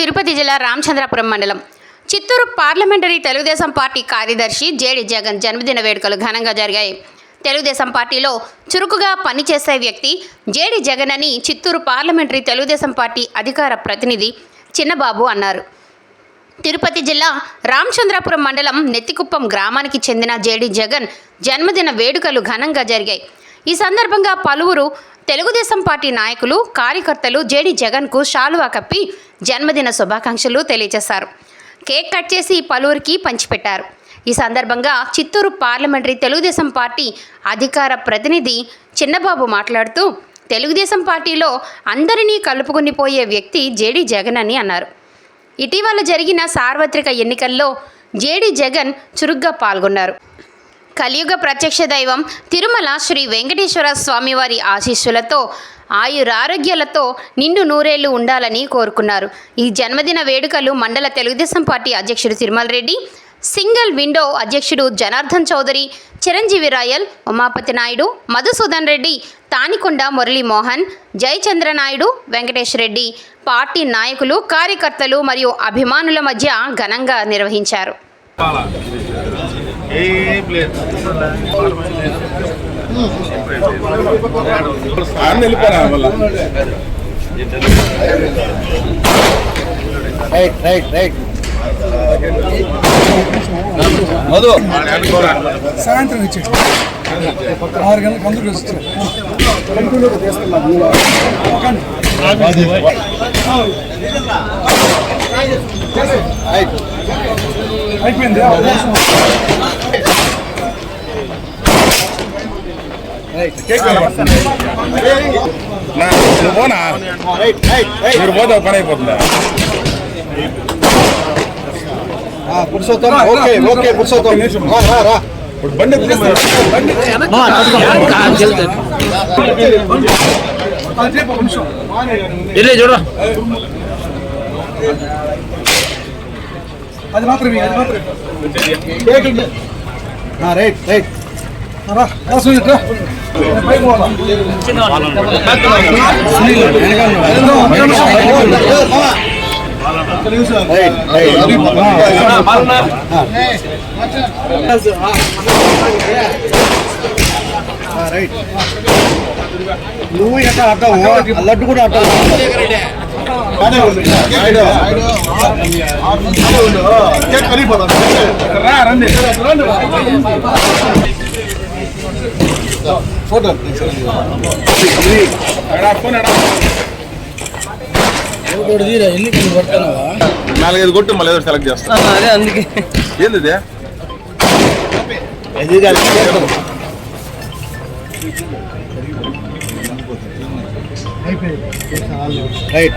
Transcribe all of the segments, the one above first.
తిరుపతి జిల్లా రామచంద్రపురం మండలం. Chittoor parliamentary Telugu Desam party కార్యదర్శి జేడి జగన్ జన్మదిన వేడుకలు ఘనంగా జరిగాయి. తెలుగుదేశం పార్టీలో చురుకుగా పనిచేసే వ్యక్తి జేడి జగన్ అని చిత్తూరు పార్లమెంటరీ తెలుగుదేశం పార్టీ అధికార ప్రతినిధి చిన్నబాబు అన్నారు. తిరుపతి జిల్లా రామచంద్రపురం మండలం నెత్తికుప్పం గ్రామానికి చెందిన జేడి జగన్ జన్మదిన వేడుకలు ఘనంగా జరిగాయి. ఈ సందర్భంగా పలువురు తెలుగుదేశం పార్టీ నాయకులు కార్యకర్తలు జేడి జగన్కు షాలువా కప్పి జన్మదిన శుభాకాంక్షలు తెలియజేశారు. కేక్ కట్ చేసి పలువురికి పంచిపెట్టారు. ఈ సందర్భంగా చిత్తూరు పార్లమెంటరీ తెలుగుదేశం పార్టీ అధికార ప్రతినిధి చిన్నబాబు మాట్లాడుతూ తెలుగుదేశం పార్టీలో అందరినీ కలుపుకుని పోయే వ్యక్తి జేడి జగన్ అని అన్నారు. ఇటీవల జరిగిన సార్వత్రిక ఎన్నికల్లో జేడి జగన్ చురుగ్గా పాల్గొన్నారు. కలియుగ ప్రత్యక్ష దైవం తిరుమల శ్రీ వెంకటేశ్వర స్వామివారి ఆశీస్సులతో ఆయురారోగ్యాలతో నిండు నూరేళ్ళు ఉండాలని కోరుకున్నారు. ఈ జన్మదిన వేడుకలు మండల తెలుగుదేశం పార్టీ అధ్యక్షుడు తిరుమల రెడ్డి సింగిల్ విండో అధ్యక్షుడు జనార్దన్ చౌదరి చిరంజీవి రాయల్ ఉమాపతి నాయుడు మధుసూదన్ రెడ్డి తానికొండ మురళీమోహన్ జయచంద్ర నాయుడు వెంకటేష్ రెడ్డి పార్టీ నాయకులు కార్యకర్తలు మరియు అభిమానుల మధ్య ఘనంగా నిర్వహించారు. ఏం లేదు. ఆమె వెళ్ళిపోయినా వల్ల రైట్ రైట్ రైట్ మధు. సాయంత్రం ఇచ్చేది ఆరు గంటలకు అందరూ వచ్చారు అయిపోయింది. నువ్వు పోనా రైట్ రైట్ రైట్ మీరు పోతే ఒక పని అయిపోతుందా పురుషోత్తం ఓకే ఓకే పురుషోత్తం రా రా రా ఇప్పుడు బండి ఎత్తుకొస్తా. బండి అదేపు ఒక నిమిషం అది మాత్రమే అది మాత్రమే రైట్ రైట్ నువ్వు ఎట్లా అడ్డావు లడ్డు కూడా అడ్డావు రా రండి నాలుగైదు కొట్టు మళ్ళీ ఏదో సెలెక్ట్ చేస్తా. అదే అందుకే. ఏంది ఇది? రైట్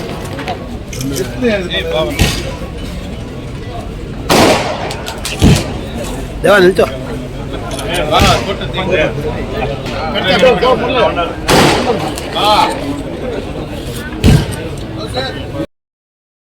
దేవా నిల్చో ఆ.